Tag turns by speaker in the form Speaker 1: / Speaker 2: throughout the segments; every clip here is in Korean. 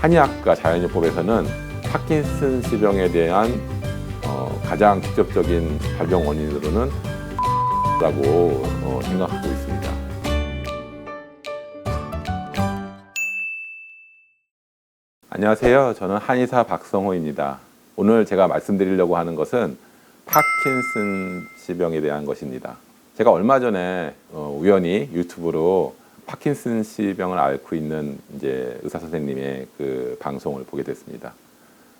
Speaker 1: 한의학과 자연요법에서는 파킨슨 질병에 대한 어, 가장 직접적인 발병 원인으로는 라고 어, 생각하고 있습니다. 안녕하세요. 저는 한의사 박성호입니다. 오늘 제가 말씀드리려고 하는 것은 파킨슨 질병에 대한 것입니다. 제가 얼마 전에 어, 우연히 유튜브로 파킨슨 질병을 앓고 있는 이제 의사 선생님의 그 방송을 보게 됐습니다.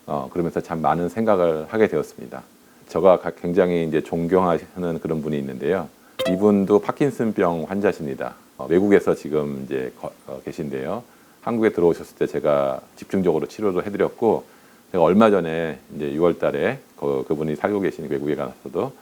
Speaker 1: 어, 그러면서 참 많은 생각을 하게 되었습니다. 제가 가- 굉장히 이제 존경하는 그런 분이 있는데요. 이분도 파킨슨병 환자십니다. 어, 외국에서 지금 이제 거- 어, 계신데요. 한국에 들어오셨을 때 제가 집중적으로 치료를 해드렸고, 제가 얼마 전에 이제 6월달에 그, 그분이 살고 계신 외국에 가서도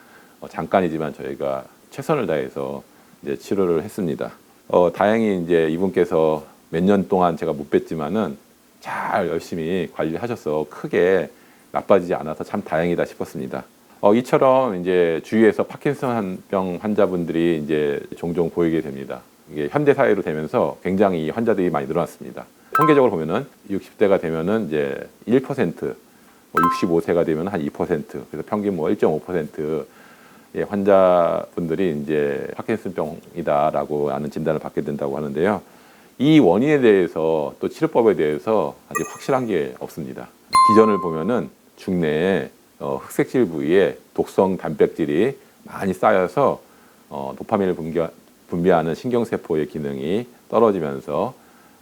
Speaker 1: 어, 잠깐이지만 저희가 최선을 다해서 이제 치료를 했습니다. 어, 다행히 이제 이분께서 몇 년 동안 제가 못 뵀지만은 잘 열심히 관리하셔서 크게 나빠지지 않아서 참 다행이다 싶었습니다. 어, 이처럼 이제 주위에서 파킨슨병 환자분들이 이제 종종 보이게 됩니다. 이게 현대 사회로 되면서 굉장히 이 환자들이 많이 늘어났습니다. 통계적으로 보면은 60대가 되면은 이제 1%, 뭐 65세가 되면 한 2%, 그래서 평균 뭐 1.5% 의 환자분들이 이제 파킨슨병이다라고 하는 진단을 받게 된다고 하는데요. 이 원인에 대해서 또 치료법에 대해서 아직 확실한 게 없습니다. 기전을 보면은 중내에 어, 흑색질 부위에 독성 단백질이 많이 쌓여서 어, 도파민을 분비, 분비하는 신경세포의 기능이 떨어지면서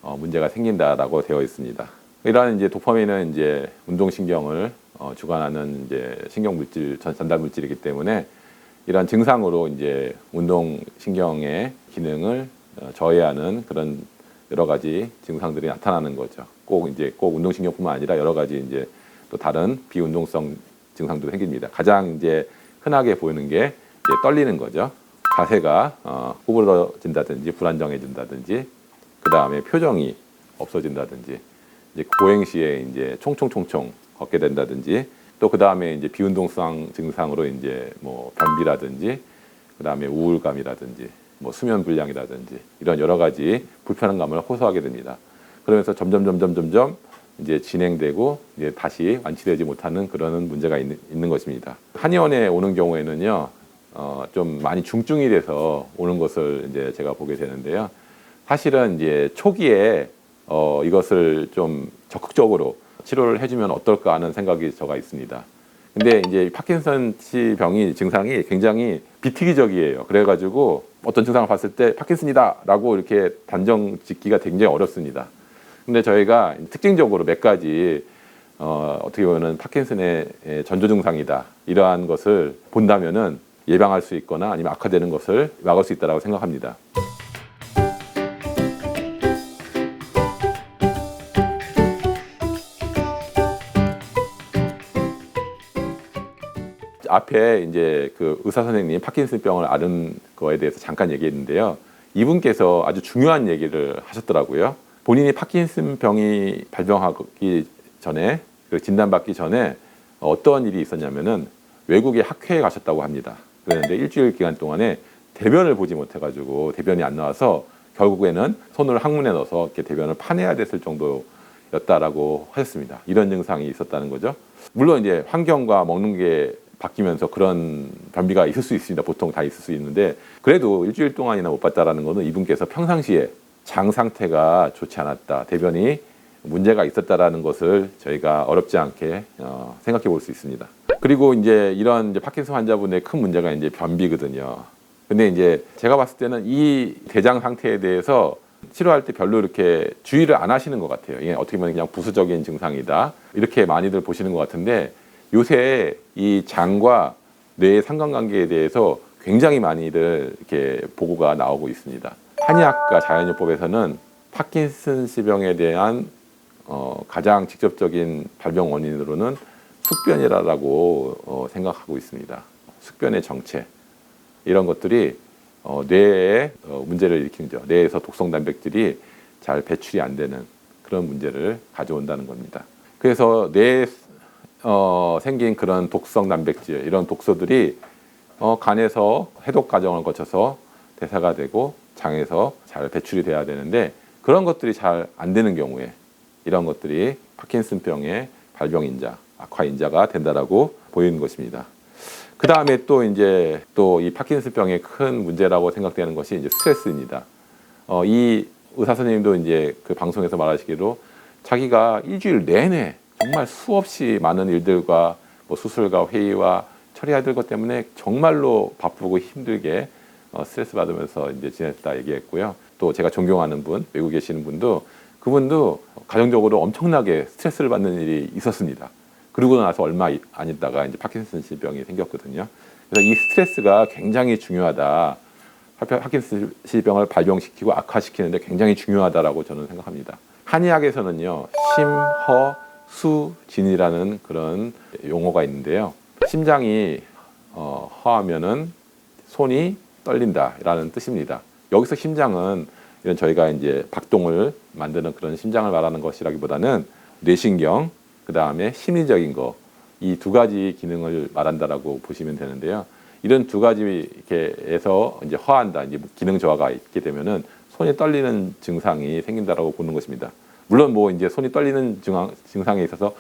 Speaker 1: 어, 문제가 생긴다라고 되어 있습니다. 이러한 이제 도파민은 이제 운동신경을 어, 주관하는 이제 신경 물질 전- 전달 물질이기 때문에 이러한 증상으로 이제 운동 신경의 기능을 어, 저해하는 그런 여러 가지 증상들이 나타나는 거죠. 꼭 이제 꼭 운동 신경뿐만 아니라 여러 가지 이제 또 다른 비운동성 증상도 생깁니다. 가장 이제 흔하게 보이는 게 이제 떨리는 거죠. 자세가 어, 구부러진다든지 불안정해진다든지 그 다음에 표정이 없어진다든지 이제 보행 시에 이제 총총총총 걷게 된다든지 또 그 다음에 이제 비운동성 증상으로 이제 뭐 변비라든지 그 다음에 우울감이라든지 뭐 수면 불량이라든지 이런 여러 가지 불편한 감을 호소하게 됩니다. 그러면서 점점 점점 점점 이제 진행되고 이제 다시 완치되지 못하는 그런 문제가 있는, 있는 것입니다. 한의원에 오는 경우에는요, 어, 좀 많이 중증이 돼서 오는 것을 이제 제가 보게 되는데요. 사실은 이제 초기에 어, 이것을 좀 적극적으로 치료를 해주면 어떨까 하는 생각이 저가 있습니다. 근데 이제 파킨슨씨 병이 증상이 굉장히 비특이적이에요. 그래가지고 어떤 증상을 봤을 때 파킨슨이다라고 이렇게 단정 짓기가 굉장히 어렵습니다. 근데 저희가 특징적으로 몇 가지 어, 어떻게 보면은 파킨슨의 예, 전조 증상이다 이러한 것을 본다면은 예방할 수 있거나 아니면 악화되는 것을 막을 수 있다라고 생각합니다. 앞에 이제 그 의사 선생님 파킨슨병을 앓은 거에 대해서 잠깐 얘기했는데요. 이분께서 아주 중요한 얘기를 하셨더라고요. 본인이 파킨슨병이 발병하기 전에 그 진단받기 전에 어떤 일이 있었냐면은 외국에 학회에 가셨다고 합니다. 그런데 일주일 기간 동안에 대변을 보지 못해가지고 대변이 안 나와서 결국에는 손을 항문에 넣어서 이렇게 대변을 파내야 됐을 정도였다라고 하셨습니다. 이런 증상이 있었다는 거죠. 물론 이제 환경과 먹는 게 바뀌면서 그런 변비가 있을 수 있습니다. 보통 다 있을 수 있는데 그래도 일주일 동안이나 못 봤다라는 거는 이분께서 평상시에 장 상태가 좋지 않았다, 대변이 문제가 있었다라는 것을 저희가 어렵지 않게 어, 생각해 볼 수 있습니다. 그리고 이제 이런 이제 파킨슨 환자분의 큰 문제가 이제 변비거든요. 근데 이제 제가 봤을 때는 이 대장 상태에 대해서 치료할 때 별로 이렇게 주의를 안 하시는 것 같아요. 이게 어떻게 보면 그냥 부수적인 증상이다. 이렇게 많이들 보시는 것 같은데 요새 이 장과 뇌의 상관관계에 대해서 굉장히 많이들 이렇게 보고가 나오고 있습니다. 한의학과 자연요법에서는 파킨슨 질병에 대한 어, 가장 직접적인 발병 원인으로는 숙변이라고 어, 생각하고 있습니다. 숙변의 정체 이런 것들이 어, 뇌에 어, 문제를 일으키죠. 뇌에서 독성 단백질이 잘 배출이 안 되는 그런 문제를 가져온다는 겁니다. 그래서 뇌에 어, 생긴 그런 독성 단백질 이런 독소들이 어, 간에서 해독 과정을 거쳐서 대사가 되고 장에서 잘 배출이 돼야 되는데 그런 것들이 잘 안 되는 경우에 이런 것들이 파킨슨병의 발병 인자, 악화 인자가 된다라고 보이는 것입니다. 그 다음에 또 이제 또 이 파킨슨병의 큰 문제라고 생각되는 것이 이제 스트레스입니다. 어, 이 의사 선생님도 이제 그 방송에서 말하시기로 자기가 일주일 내내 정말 수없이 많은 일들과 뭐 수술과 회의와 처리해야 될 것 때문에 정말로 바쁘고 힘들게 어, 스트레스 받으면서 이제 지냈다 얘기했고요. 또 제가 존경하는 분, 외국에 계시는 분도 그분도 가정적으로 엄청나게 스트레스를 받는 일이 있었습니다. 그러고 나서 얼마 이- 안 있다가 이제 파킨슨 병이 생겼거든요. 그래서 이 스트레스가 굉장히 중요하다. 파킨슨 병을 발병시키고 악화시키는데 굉장히 중요하다라고 저는 생각합니다. 한의학에서는요, 심 허 수진이라는 그런 용어가 있는데요. 심장이 어, 허하면은 손이 떨린다라는 뜻입니다. 여기서 심장은 이런 저희가 이제 박동을 만드는 그런 심장을 말하는 것이라기보다는 뇌신경, 그 다음에 심리적인 거, 이 두 가지 기능을 말한다라고 보시면 되는데요. 이런 두 가지에서 이제 허한다, 이제 기능 저하가 있게 되면은 손이 떨리는 증상이 생긴다라고 보는 것입니다. 물론 뭐 이제 손이 떨리는 증상, 증상에 있어서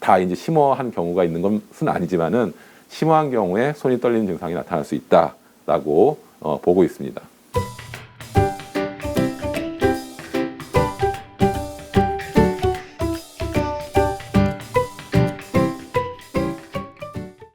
Speaker 1: 다 이제 심오한 경우가 있는 것은 아니지만은 심오한 경우에 손이 떨리는 증상이 나타날 수 있다라고 어, 보고 있습니다.